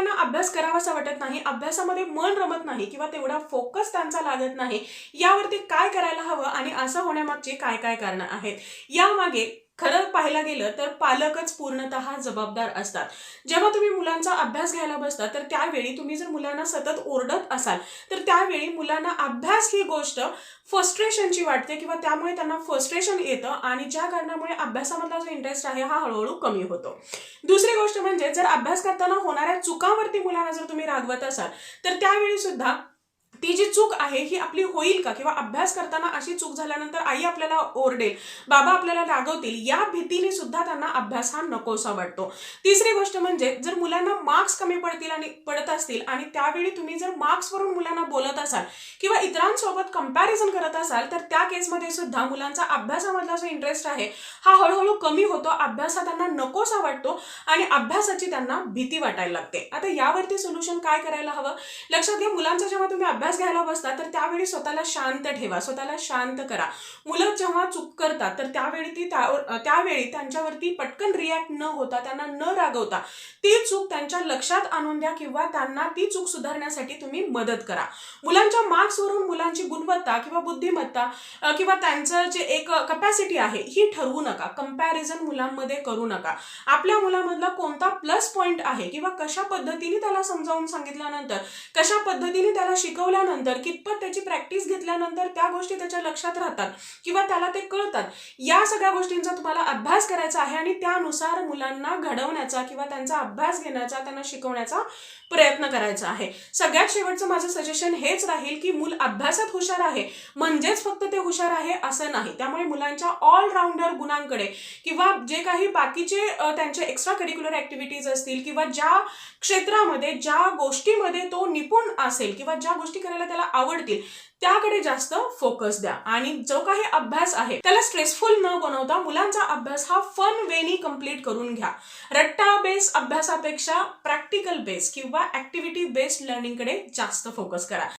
मुलांना अभ्यास करावासा वाटत नाही अभ्यासामध्ये मन रमत नाही किंवा तेवढा फोकस त्यांचा लागत नाही यावरती काय करायला हवं आणि असं होण्यामागची काय काय कारणं आहेत? यामागे खरं पाहायला गेलं तर पालकच पूर्णतः जबाबदार असतात. जेव्हा तुम्ही मुलांचा अभ्यास घ्यायला बसता तर त्यावेळी तुम्ही जर मुलांना सतत ओरडत असाल तर त्यावेळी मुलांना अभ्यास ही गोष्ट फस्ट्रेशनची वाटते किंवा त्यामुळे त्यांना फ्रस्ट्रेशन येतं आणि ज्या कारणामुळे अभ्यासामधला जो इंटरेस्ट आहे हा हळूहळू कमी होतो. दुसरी गोष्ट म्हणजे जर अभ्यास करताना होणाऱ्या चुकांवरती मुलांना जर तुम्ही रागवत असाल तर त्यावेळी सुद्धा ती जी चूक आहे ही आपली होईल का? किंवा अभ्यास करताना अशी चूक झाल्यानंतर आई आपल्याला ओरडेल बाबा आपल्याला रागवतील या भीतीने सुद्धा त्यांना अभ्यास हा नकोसा वाटतो. तिसरी गोष्ट म्हणजे जर मुलांना मार्क्स कमी पडतील आणि पडत असतील आणि त्यावेळी तुम्ही जर मार्क्सवरून मुलांना बोलत असाल किंवा इतरांसोबत कंपॅरिझन करत असाल तर त्या केसमध्ये सुद्धा मुलांचा अभ्यासामधला जो इंटरेस्ट आहे हा हळूहळू कमी होतो अभ्यास हा त्यांना नकोसा वाटतो आणि अभ्यासाची त्यांना भीती वाटायला लागते. आता यावरती सोल्युशन काय करायला हवं? लक्षात घ्या मुलांचा जेव्हा तुम्ही अभ्यास घ्यायला बसता तर त्यावेळी स्वतःला शांत ठेवा स्वतःला शांत करा. मुलं जेव्हा चूक करतात तर त्यावेळी ती त्यावेळी त्यांच्यावरती पटकन रिॲक्ट न होता त्यांना न रागवता ती चूक त्यांच्या लक्षात आणून द्या किंवा त्यांना ती चूक सुधारण्यासाठी तुम्ही मदत करा. मुलांच्या मार्क्सवरून मुलांची गुणवत्ता किंवा बुद्धिमत्ता किंवा त्यांचं जे एक कपॅसिटी आहे ही ठरवू नका. कंपॅरिझन मुलांमध्ये करू नका. आपल्या मुलामधला कोणता प्लस पॉईंट आहे किंवा कशा पद्धतीने त्याला समजावून सांगितल्यानंतर कशा पद्धतीने त्याला शिकवल्यानंतर कितपत त्याची प्रॅक्टिस घेतल्यानंतर त्या गोष्टी त्याच्या लक्षात राहतात किंवा त्याला ते कळतात या सगळ्या गोष्टींचा तुम्हाला अभ्यास करायचा आहे आणि त्यानुसार मुलांना घडवण्याचा किंवा त्यांचा अभ्यास घेण्याचा त्यांना शिकवण्याचा प्रयत्न करायचा आहे. सगळ्यात शेवटचं माझं सजेशन हेच राहील की मूल अभ्यासात हुशार आहे म्हणजेच फक्त ते हुशार आहे असं नाही. त्यामुळे मुलांच्या ऑलराऊंडर गुणांकडे किंवा जे काही बाकीचे त्यांचे एक्स्ट्रा करिक्युलर ऍक्टिव्हिटीज असतील किंवा ज्या क्षेत्रामध्ये ज्या गोष्टीमध्ये तो निपुण असेल किंवा ज्या गोष्टी करायला त्याला आवडतील त्याकडे जास्त फोकस द्या. आणि जो काही अभ्यास आहे त्याला स्ट्रेसफुल न बनवता मुलांचा अभ्यास हा फन वेनी कंप्लीट करून घ्या. रट्टा बेस अभ्यासापेक्षा प्रॅक्टिकल बेस किंवा ऍक्टिव्हिटी बेस्ड लर्निंगकडे जास्त फोकस करा.